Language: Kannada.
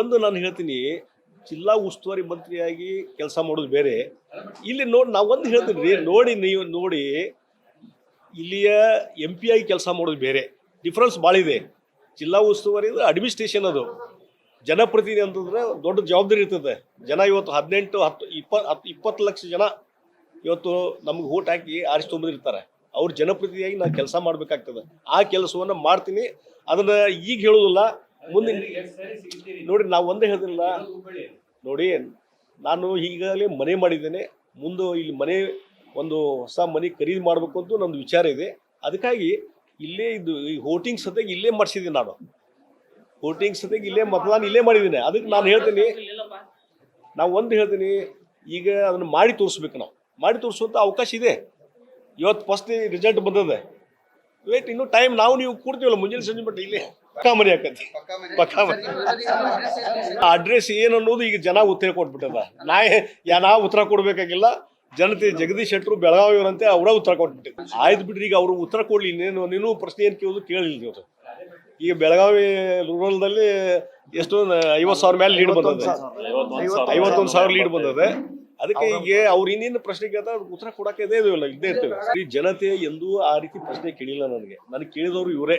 ಒಂದು ನಾನು ಹೇಳ್ತೀನಿ, ಜಿಲ್ಲಾ ಉಸ್ತುವಾರಿ ಮಂತ್ರಿಯಾಗಿ ಕೆಲಸ ಮಾಡೋದು ಬೇರೆ. ಇಲ್ಲಿ ನೋಡಿ, ನಾವು ಒಂದು ಹೇಳ್ತೀನಿ ನೋಡಿ ನೀವು, ನೋಡಿ ಇಲ್ಲಿಯ ಎಂ ಪಿ ಆಗಿ ಕೆಲಸ ಮಾಡೋದು ಬೇರೆ. ಡಿಫ್ರೆನ್ಸ್ ಭಾಳ ಇದೆ. ಜಿಲ್ಲಾ ಉಸ್ತುವಾರಿ ಅಂದ್ರೆ ಅಡ್ಮಿನಿಸ್ಟ್ರೇಷನ್ ಅದು. ಜನಪ್ರತಿನಿಧಿ ಅಂತಂದ್ರೆ ದೊಡ್ಡ ಜವಾಬ್ದಾರಿ ಇರ್ತದೆ. ಜನ ಇವತ್ತು ಹದಿನೆಂಟು, ಹತ್ತು ಇಪ್ಪತ್ತು ಹತ್ತು, ಇಪ್ಪತ್ತು ಲಕ್ಷ ಜನ ಇವತ್ತು ನಮ್ಗೆ ಓಟ್ ಹಾಕಿ ಆರಿಸ್ತೊಂಬಂದಿರ್ತಾರೆ ಅವ್ರ ಜನಪ್ರತಿನಿಧಿಯಾಗಿ ನಾನು ಕೆಲಸ ಮಾಡಬೇಕಾಗ್ತದೆ. ಆ ಕೆಲಸವನ್ನು ಮಾಡ್ತೀನಿ. ಅದನ್ನು ಈಗ ಹೇಳೋದಿಲ್ಲ. ಮುಂದೆ ನೋಡಿ ನಾವು ಒಂದೇ ಹೇಳ್ತಿಲ್ಲ ನೋಡಿ ನಾನು ಈಗಾಗಲೇ ಮನೆ ಮಾಡಿದ್ದೇನೆ. ಮುಂದೆ ಇಲ್ಲಿ ಮನೆ ಒಂದು ಹೊಸ ಮನೆ ಖರೀದಿ ಮಾಡಬೇಕು ಅಂತ ನಂದು ವಿಚಾರ ಇದೆ. ಅದಕ್ಕಾಗಿ ಇಲ್ಲೇ ಇದು ಈ ಹೋಟಿಂಗ್ ಸತೆಗೆ ಇಲ್ಲೇ ಮಾಡಿಸಿದ್ದೀನಿ ನಾನು. ಹೋಟಿಂಗ್ ಸತೆಗೆ ಇಲ್ಲೇ ಮತದಾನ ಇಲ್ಲೇ ಮಾಡಿದ್ದೀನಿ. ಅದಕ್ಕೆ ನಾನು ಹೇಳ್ತೀನಿ ನಾವು ಒಂದು ಹೇಳ್ತೀನಿ ಈಗ ಅದನ್ನು ಮಾಡಿ ತೋರಿಸ್ಬೇಕು ನಾವು. ಮಾಡಿ ತೋರಿಸುವಂಥ ಅವಕಾಶ ಇದೆ. ಇವತ್ತು ಫಸ್ಟ್ ರಿಸಲ್ಟ್ ಬಂದದೆ. ವೇಟ್ ಇನ್ನೂ ಟೈಮ್ ನಾವು ನೀವು ಕೂಡ್ತೀವಲ್ಲ ಮುಂಜಾನೆ ಸಂಜೆ ಬಟ್ ಇಲ್ಲೇ. ಮನೆ ಆಕತಿ ಮನೆ. ಅಡ್ರೆಸ್ ಏನು ಅನ್ನೋದು ಈಗ ಜನ ಉತ್ತರ ಕೊಟ್ಬಿಟ್ಟದ. ನಾ ಯಾ, ನಾ ಉತ್ತರ ಕೊಡ್ಬೇಕಾಗಿಲ್ಲ. ಜನತೆ ಜಗದೀಶ್ ಶೆಟ್ಟರು ಬೆಳಗಾವಿ ಅವರಂತೆ, ಅವರ ಉತ್ತರ ಕೊಟ್ಬಿಟ್ಟು ಆಯ್ತು ಬಿಡ್ರಿ, ಈಗ ಅವರು ಉತ್ತರ ಕೊಡ್ಲಿ, ಇನ್ನೇನು, ನೀನು ಪ್ರಶ್ನೆ ಏನು ಕೇಳೋದು ಕೇಳಿಲ್ಲ ನೀವು ಈಗ ಬೆಳಗಾವಿ ರೂರಲ್ದಲ್ಲಿ ಎಷ್ಟು ಐವತ್ತು ಸಾವಿರ ಮೇಲೆ ಲೀಡ್ ಬಂದದೆ. ಐವತ್ತೊಂದು ಸಾವಿರ ಲೀಡ್ ಬಂದದೆ. ಅದಕ್ಕೆ ಈಗ ಅವ್ರು ಇನ್ನೇನು ಪ್ರಶ್ನೆ ಕೇಳ್ತಾರೆ ಉತ್ತರ ಕೊಡಕ್ಕೆ ಇದೇ ಇಲ್ಲ ಇದ್ದೇ ಇರ್ತೇವೆ. ಈ ಜನತೆ ಎಂದೂ ಆ ರೀತಿ ಪ್ರಶ್ನೆ ಕೇಳಿಲ್ಲ ನನಗೆ. ನನಗೆ ಕೇಳಿದವರು ಇವರೇ.